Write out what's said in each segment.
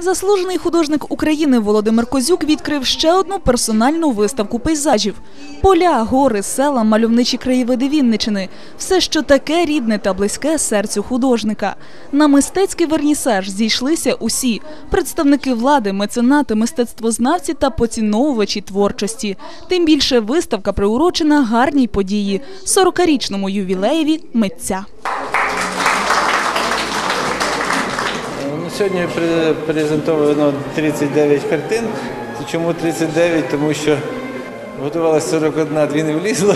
Заслужений художник України Володимир Козюк відкрив ще одну персональну виставку пейзажів: поля, гори, села, мальовничі краєвиди Вінничини – все, що таке рідне та близьке серцю художника. На мистецький вернісаж зійшлися усі представники влади, меценати, мистецтвознавці та поціновувачі творчості. Тим більше виставка приурочена гарній події – 40-річному ювілеєві митця. Сьогодні презентовано 39 картин. Чому 39? Тому що готувалося 41, дві не влізло.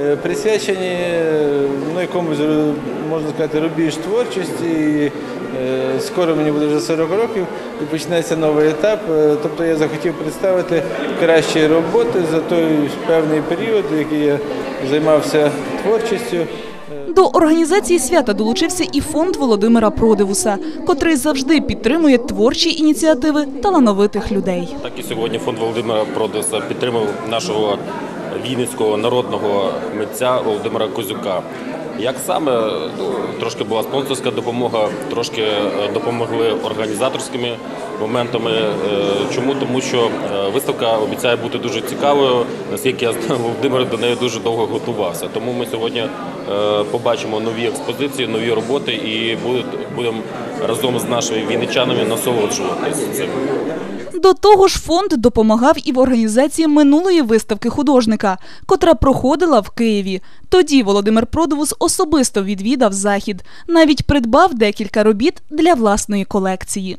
Е, Присвячені е, ну, якомусь, е, можна сказати, рубіж творчості. І, Скоро мені буде вже 40 років і почнеться новий етап. Тобто я захотів представити кращі роботи за той певний період, який я займався творчістю. До організації свята долучився і фонд Володимира Продивуса, котрий завжди підтримує творчі ініціативи талановитих людей. Так і сьогодні фонд Володимира Продеса підтримав нашого вінницького народного митця Володимира Козюка. Як саме ну, трошки була спонсорська допомога, трошки е, допомогли організаторськими моментами. Е, Чому? Тому що е, виставка обіцяє бути дуже цікавою. Наскільки я знаю, Володимир до неї дуже довго готувався. Тому ми сьогодні е, побачимо нові експозиції, нові роботи і будемо разом з нашими вінничанами насолоджуватися цим. До того ж, фонд допомагав і в організації минулої виставки художника, котра проходила в Києві. Тоді Володимир Продовус особисто відвідав захід, навіть придбав декілька робіт для власної колекції.